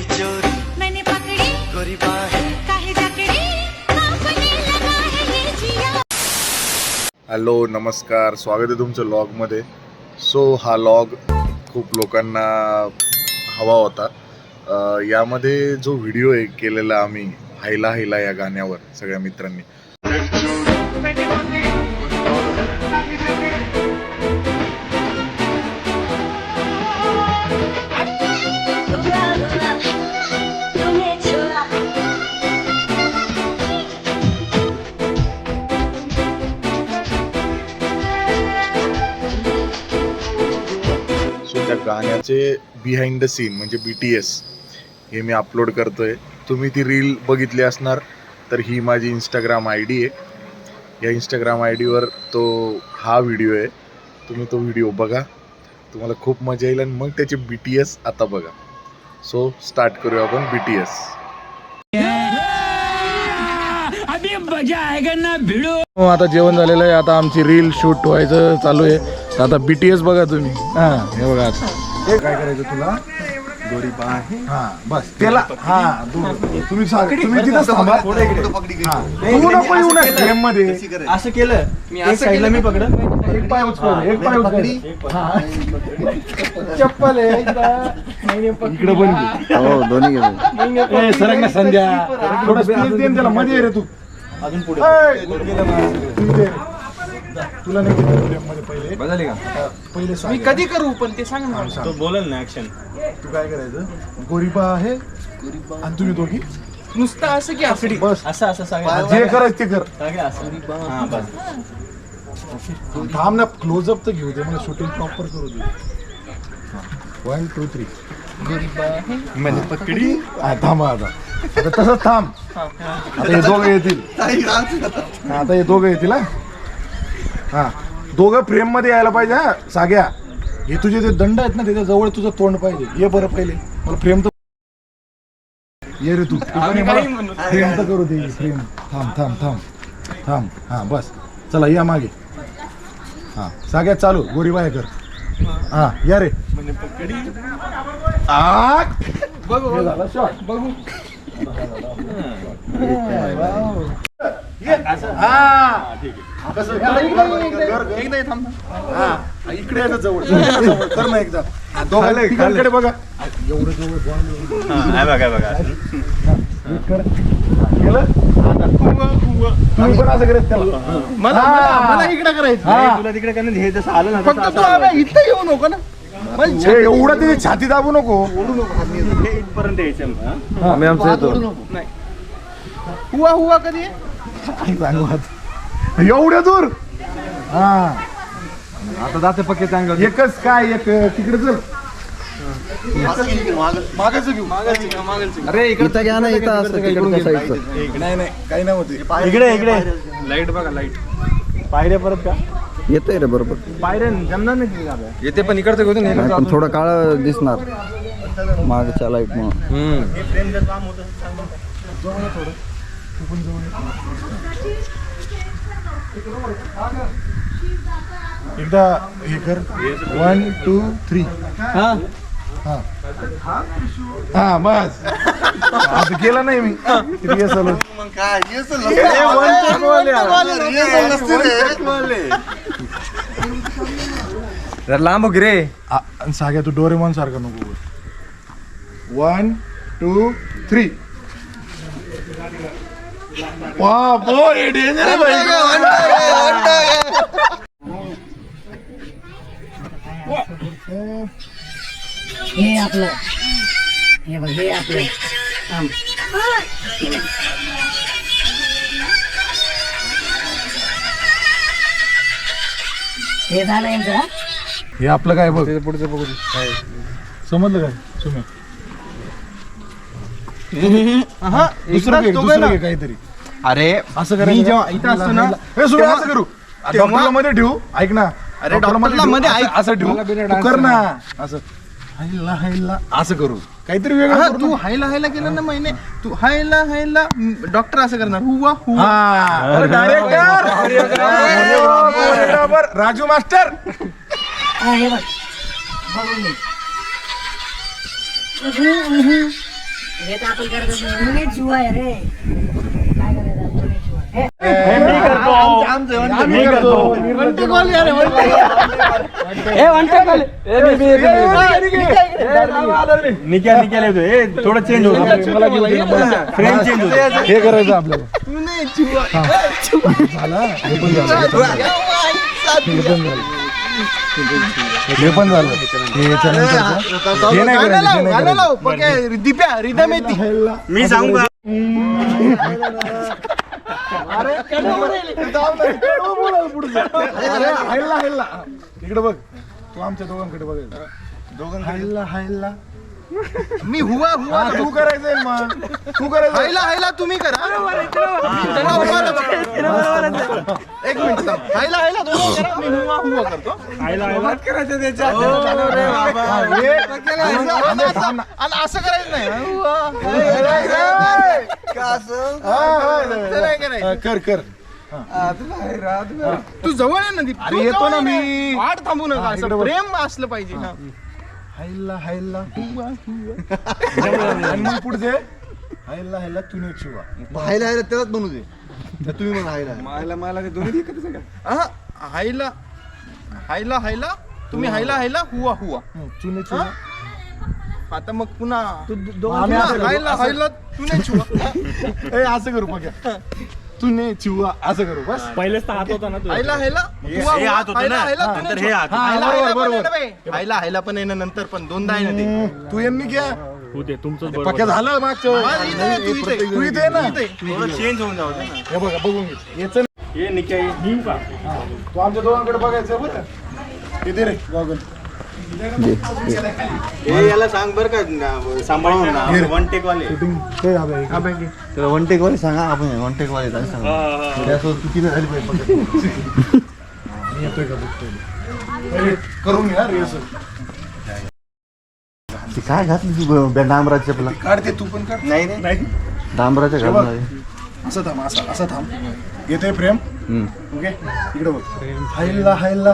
दिल चोरी. मैंने पकड़ी गोरी बाहें काहे जकड़ी कांपने लगा है ये जिया। हॅलो नमस्कार. स्वागत आहे तुमचं लॉगमध्ये. सो हा लॉग खूप लोकांना हवा होता. अ, यामध्ये जो व्हिडिओ आहे केलेला आम्ही हायला हायला या गाण्यावर सगळ्या मित्रांनी. गाण्याचे बिहाइंड द सीन म्हणजे बी टी एस हे मी अपलोड करतोय. तुम्ही ती रील बघितली असणार तर ही माझी इंस्टाग्राम आय डी आहे. या इंस्टाग्राम आय डीवर तो हा व्हिडिओ आहे. तुम्ही तो व्हिडिओ बघा. तुम्हाला खूप मजा येईल आणि मग त्याचे बी टी एस आता बघा. सो स्टार्ट करूया आपण बी टी एस आता जेवण झालेलं आहे. आता आमची रील शूट व्हायचं चालू आहे. आता बीटीएस बघा तुम्ही. हा. हे बघा आता. हे काय करायचं तुला? हा बस. त्याला हा तुम्ही सांग तुम्ही थांबा. हा. तू नको येऊ मध्ये. असं केलं. मी असं केलं. मी पकड एक पाय उचल एक पाय उचल हा. चप्पल आहे इकडं. पण घे. हो दोन्ही ए, सरक ना संध्या. थोडं स्पेस दे ना त्याला मध्ये ये रे तू. अजून पुढे. तू तुला नाही घेतलं मध्ये पहिले? बदलली का? हा, पहिले सांग. मी कधी करू पण ते सांग ना. तो बोलेल ना ऍक्शन तू काय करायचं? गोरीबा आहे आणि तुम्ही दोघी? नुसतं असं की असं बस. असं असं सांग. जे करायचं ते कर. सांग असं हा बस. थांब ना क्लोजअप तर घेऊ दे. मला शूटिंग प्रॉपर करू दे. वन टू थ्री म्हणजे पकडी थांबा आता. आता तसंच थांब. आता हे दोघं येतील. हा, आता हे दोघं येतील हा. हा. दोघं फ्रेममध्ये यायला पाहिजे हा. साग्या हे तुझे जे दंड आहेत ना त्याच्याजवळ तुझं तोंड पाहिजे. ये बरं पहिले. मला फ्रेम तर ये रे तू. फ्रेम तर करू दे फ्रेम थांब थांब थांब. थांब. हा बस. चला या मागे. हा. साग्या चालू. गोरीबाय कर. हा या रे. आ हे झालं shot. हा. इकडे ये. हा, इकडे यायचं जवळ. जवळ. कर ना एकदा. हा, बघा. एवढं जवळ ball बघा बघा. केलं? तुम्ही पण असं करत त्याला. मला. मला इकडे करायचं. नाही, तुला तिकडे करणं हे जसं आलं ना फक्त तू आता इथं येऊ नको ना. एवढं तिथे छाती दाबू नको. हे इथपर्यंत यायचं आम्ही आमचं येतो. हुआ हुआ कधी सांगू आता. एवढ्या दूर हा. आता जाते पक्के चांगलं एकच काय एक तिकडे चल. मागायचं घेऊ. अरे इकडे घ्या ना इथं असं नाही नाही काही नाही होते. इकडे इकडे. लाइट बघा लाइट. पायऱ्या परत का? येतंय रे बरोबर. पायऱ्या जमणार नाही तिथे येते पण इकडचं घेऊन नाही, पण थोडं काळ दिसणार. मागच्या लाइट म्हणून एकदा हे कर. वन टू थ्री हा. हा. हा बस. आता केलं नाही मी. आलं. जर लांब रे. आ, आणि साग्या तू डोरेमॉन सारखा नको वन टू थ्री बापो हे डेंजर आहे हे आपलं हे बघ हे आपलं थांब. हे झालं यांचं हा? हे आपलं काय बघ पुढचं बघू समजलं काय सुमे दुसरं घे, दुसरं घे काहीतरी. अरे असं मी करायचं जेव्हा? इथं असतो ना, हे तेव्हा- असं करू. तेव्हा- डॉक्टरला मध्ये ठेवू. ऐक ना अरे ठेवू, मध्ये असं- ऐक. असं ठेवू. तू कर ना. असं. हायला हायला असं करू. काहीतरी वेगळं हा, करू तू. हायला हायला केलं ना महिने तू हायला हायला डॉक्टर असं करणार. हुवा हुवा हा. Director Raju master. हे बघ बघून घे. हे तर आपण करतच नाही तुने छुआ आहे रे. काय करायचं आपण तुने छुआ हे. आम्ही करतो. थोडं चेंज मला दे. ना. फ्रेम चेंज होतो हे करायचं आपल्याला. झालं? हे पण झालं. हे पण झालं. हे याच्यानंतरचं. हे नाही गाणं करायचं, लाव हे नाही गाणं करायचं. लाव पक्या दिप्या रिदम येते. मी सांगू का? अरे कडवं बोलायला पुढचं. अरे हायला हायला. इकडे बघ. तू आमच्या दोघांकडे बघायचं दोघांकडे? हायला हायला. मी हुआ हुआ तू करायचंय मग. तू करायचं हायला हायला तुम्ही करा. एक मिनिट थांब. हायला हायला तुम्ही करा. मी हुआ हुआ करतो. हा, आणि असं- आणि असं करायचं नाही. हुआ. असं? नाही करायचं. हा, कर कर. तू जवळ आहे ना दीप. अरे तू येतो जवळ ना आहे मी. वाट थांबू नका. असं. प्रेम असलं पाहिजे. हा. हायला हायला. आणि मग पुढचे हायला हायला तुने शिवा हायला हायला तेव्हाच बनवू दे. तर तुम्ही म्हणा हायला हा, हायला. हायला हायला. तुम्ही हायला हायला हुआ हुआ. चुने शिवा आता मग पुन्हा आम्ही पुन्हा असं करू, हायला असं- हायला तुने छुआ ए असं करू बघा तुने चिवा असं करू बस. पहिलेच तर हात होता ना तू. हायला? हे हात होतं हायला ना नंतर तुने हे. हात हा, हायला बरोबर, हायला पण बरोबर. आहे ना बे. हायला हायला पण ना नंतर पण दोनदा आहे ना ते तू यांनी घ्या. तू ते तुमचं पक्या झालं मागच्या हा, इथे आहे, तू इथे. तू इथे ना. थोडं चेंज होऊन जाऊ दे. ना हे बघा बघून घे. याचं हे निकाय तू आमच्या दोघांकडे बघायचं बरं किती रे गॉगल हे याला सांग बरं का सांभाळून ना वन टेक वाले. वन टेक वाले सांगा आपण वन टेक वाले काय सांगा. त्यासोबत चुकी नाही झाली पाहिजे मी येतोय का बघतोय? पहिले करून घ्या रिहर्सल ती काय घातली तू ब- डांबराच्या आपला काढते तू पण काढ. नाही नाही. डांबराच्या. घालून असं थांब असं असं थांब. येतोय प्रेम? ओके? इकडे बघ. हायला हायला.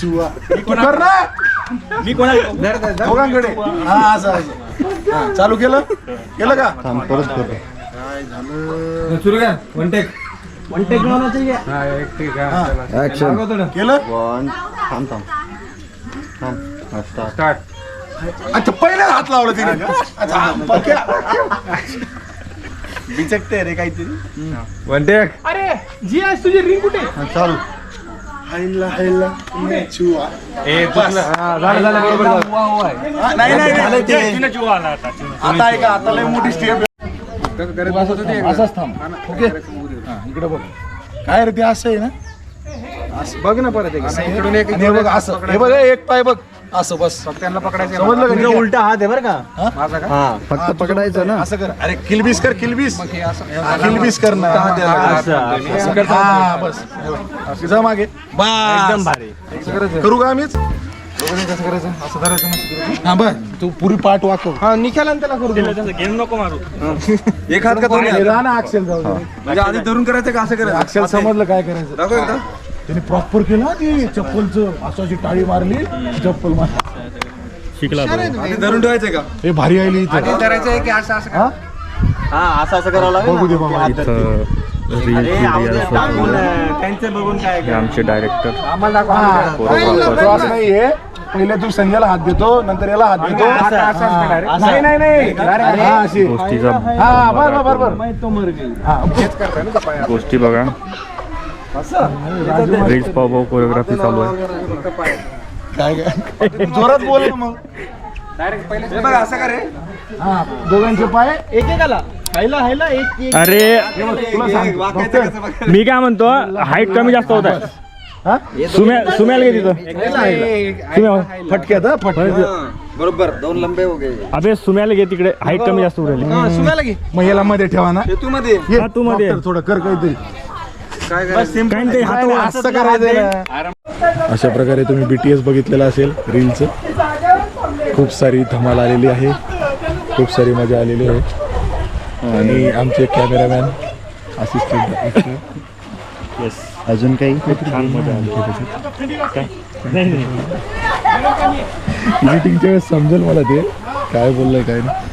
चिवा कर ना! मी दोघांकडे. हा असं असं. हा, चालू केलं? केलं का? थांब परत करतो ऍक्शन केलं? वन थांब थांब. थांब. स्टार्ट अच्छा पहिल्याच हात लावला तिने. अच्छा, हा, पक्या. बिचकते रे काहीतरी. अरे जी आज तुझी रिंग कुठे? चालू. हायला हायला तुने चिवा झालं झालं बरोबर. हा, नाही नाही नाही. ते- आता. ऐका आता लय मोठी स्टेप असंच थांब. ओके. हा, इकडे बघ. काय रे ते असं आहे ना? बघ ना परत एक इकडून एक हे बघ असं. हे बघ एक पाय बघ. असं बस. त्यांना पकडायचं समजलं का? उलटा हात आहे बरं का? हा? फक्त पकडायचं ना. असं कर. अरे किलबिस कर किलबिस. हा, किलबिस कर ना. असं कर. हा बस. हे बघ. जा मागे. एकदम भारी. असं करायचं. करू का आम्हीच? कसं करायचं? असं धरायचं मस्त करायचं. हा बर. तू पुरी पाठ वाकव. हा निघाला त्याला करू दे. गेम नको मारू. एक हात का दोन्ही राहा ना अक्षल जाऊ दे. म्हणजे आधी धरून करायचं का असं करायचं? अक्षल समजलं काय करायचं. त्याने प्रॉपर केलं ते चप्पलचं असं अशी टाळी मारली चप्पल मार शिकला धरून ठेवायचं का? हे भारी आली इथं. करायचं की असं असं हा? हा असं असं करावं लागेल बघू दे ना. बाबा अरे आवडलं, टाकून, त्यांचं बघून काय आमचे डायरेक्टर हा. तो असं नाहीये पहिले. तू संजयला हात देतो नंतर याला हात देतो. हा. नाही नाही नाही. हा, अशी. गोष्टीचा हा बर बर बर हा. हेच करताय ना. गोष्टी बघा. रील्स पाव पाव कोरिओग्राफी चालू आहे. काय काय? जोरात बोल ना मग. हा दोघांचे पाय एक एकाला हायला हायला एक एक अरे? मी काय म्हणतो हाईट कमी जास्त होत आहे. हा? सुम्या सुम्याला घे तिथं. सुम्या फटक्यात बरोबर दोन लंबे हो गए. अबे सुम्याला घे तिकडे. हाईट कमी जास्त उरेल. हा, सुम्याला घे. मग याला मध्ये ठेवा ना. तू मध्ये. हा, तू मध्ये. थोडं कर काहीतरी. काय काही नाही, ते काय हातावर नाही, असं करायचं अशा प्रकारे तुम्ही बीटीएस बघितलेलं असेल रीलचं खूप सारी धमाल आलेली आहे. खूप सारी मजा आलेली आहे. आणि आमचे कॅमेरामॅन असिस्टंट अजून काही? छान मजा आली. एडिटिंगच्या वेळेस समजेल मला ते. काय बोललंय काय नाही.